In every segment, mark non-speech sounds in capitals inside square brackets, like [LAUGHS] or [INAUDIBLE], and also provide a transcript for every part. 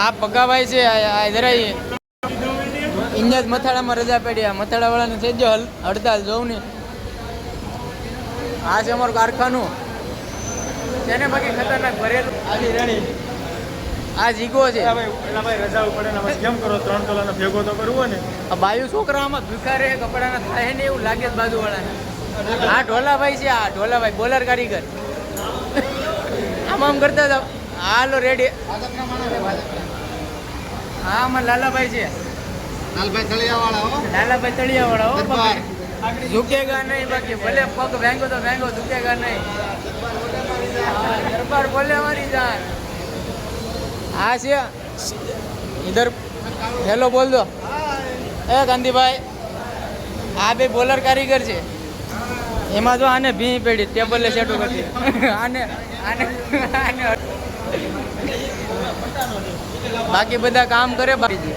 આ પગાભાઈ છે જરાય ઇન્ડિયા મથાળામાં રજા પડી આ મથાળાવાળાને થઈ ગયો હડતાલ જોઉં ને. આ છે અમારું કારખાનું. તેને બાકી ખતરનાક ભરેલું આજે રણી. આ જીગો છે. રજા પડે ને કેમ કરો? ત્રણ તોલાનો ભેગો તો કરવો ને. આ બાયુ છોકરા આમાં ભૂખા કપડાના થાય ને એવું લાગે જ બાજુવાળાને. આ ઢોલાભાઈ છે આ ઢોલાભાઈ બોલર કારીગર. આમ આમ કરતા હતા. હાલો રેડી હા અમાર લાલાભાઈ છે. લાલભાઈ તળિયાવાળા હો. લાલાભાઈ તળિયાવાળા હો. બાકી ઝુકેગા નહીં બાકી ભલે પગ વેંગો તો વેંગો ઝુકેગા નહીં. દરબાર બોલે અમારી જાન હા છે. ઇધર હેલો બોલ દો. એ ગાંધીભાઈ આ બે બોલર કારીગર છે. એમાં જો આને ભી પેડી ટેબલે સેટો કરતી. [LAUGHS] આને આને આને. બાકી બધા કામ કરે બાકી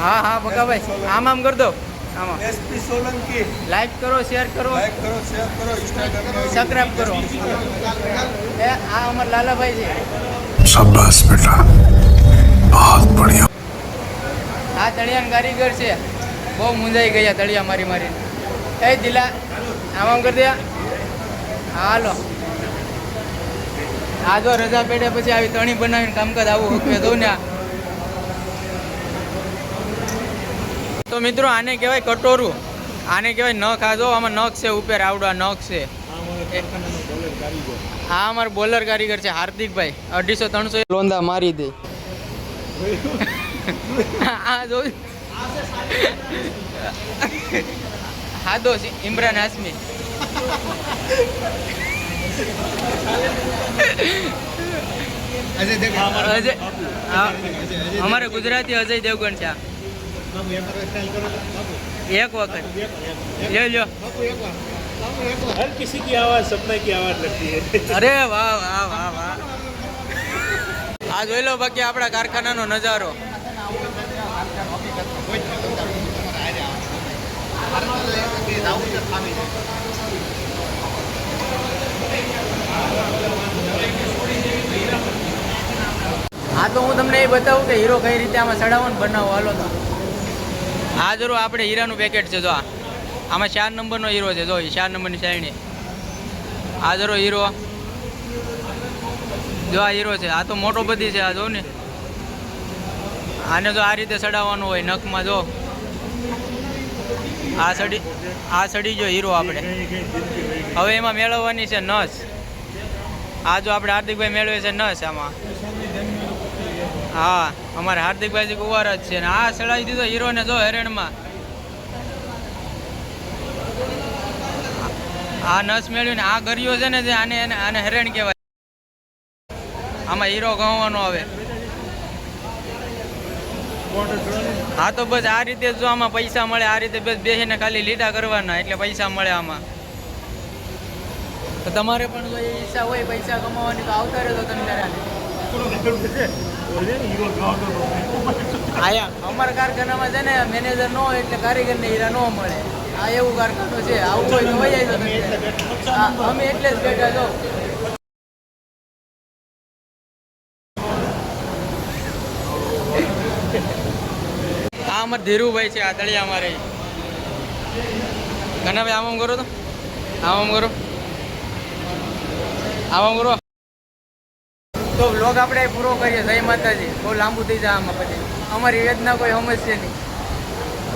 હા હા બકાભાઈ આમ આમ કરી દો. આમાં. લાઈક કરો શેર કરો. લાઈક કરો શેર કરો સબસ્ક્રાઇબ કરો. એ આ અમાર લાલાભાઈ છે. શાબાશ બેટા. બહુત બઢિયા. આ તળિયાન કારીગર છે. બહુ મુંજાઈ ગયા તળિયા મારી મારી એ દિલા આમ આમ કરી દે. હાલો. આ જો રજા પેડે પછી આવી તણી બનાવીને કામકાજ આવું હકવે દઉં ને તો મિત્રો, આને કહેવાય કટોરું. આને કહેવાય નખ. આ જો આમાં નખ છે, ઉપર આવડવા નખ છે. હા, અમારો બોલર કારીગર છે, હાર્દિકભાઈ. અઢીસો, ત્રણસો લોંદા મારી દે. આ જો. હાદો ઇમરાન હાસમી અજય દેખ અજય હા અમારે ગુજરાતી અજય દેવગણ છે આ. બાબુ એક વાર સ્ટાઇલ કરો તો. બાબુ એક વખત લ્યો લ્યો બાબુ એક વાર બાબુ એક વાર हर किसी की आवाज सपने की आवाज लगती है અરે વાહ વાહ વાહ વાહ આ જોઈ લો બાકી આપણા કારખાનાનો નજારો હા બતાવું કે હીરો કઈ રીતે આમાં ચડાવવાનો બનાવો. હાલો તો. આ જરો આપણે હીરાનું પેકેટ છે, જો આ. આમાં ચાર નંબરનો હીરો છે, જો ચાર નંબરની સાઈડે આ જરો હીરો. જો આ હીરો છે, આ તો મોટો બધી છે, આ જો ને. આને જો આ રીતે ચડાવવાનું હોય, નખમાં જો. આ સડી આ સડી જો હીરો આપણે. હવે એમાં મેળવવાની છે નસ. આ જો આપણે હાર્દિકભાઈ મેળવે છે નસ આમાં. હા, અમારે હાર્દિકભાઈ કુંવાર જ છે ને આ ચડાવી દીધો હીરોને જો હેરણમાં. આ નસ મેળવીને આ ગરિયો છે ને આને આને હેરણ કહેવાય. આમાં હીરો ગવાનો આવે. હા, તો બસ આ રીતે જો આમાં પૈસા મળે, આ રીતે બસ બેસીને ખાલી લીટા કરવાના, એટલે પૈસા મળે આમાં. તો તમારે પણ ઈચ્છા હોય પૈસા કમાવાની, તો આવતા રહેતો તમે ત્યારે આયા. અમારા કારખાનામાં છે ને મેનેજર ન એટલે કારીગરને હીરા ન મળે. આ એવું કારખાનું છે. આવું હોય તો. હા, અમે એટલે જ બેઠા છો. આ અમાર ધીરુભાઈ છે આ તળિયા અમારે. ઘણા આમ આમ કરો તો. આમ કરો. આમ કરો. તો બ્લોગ આપણે પૂરો કરીએ. જય માતાજી. બહુ લાંબુ થઈ જાય આમાં પછી. અમારી વેદના કોઈ સમજશે નહીં.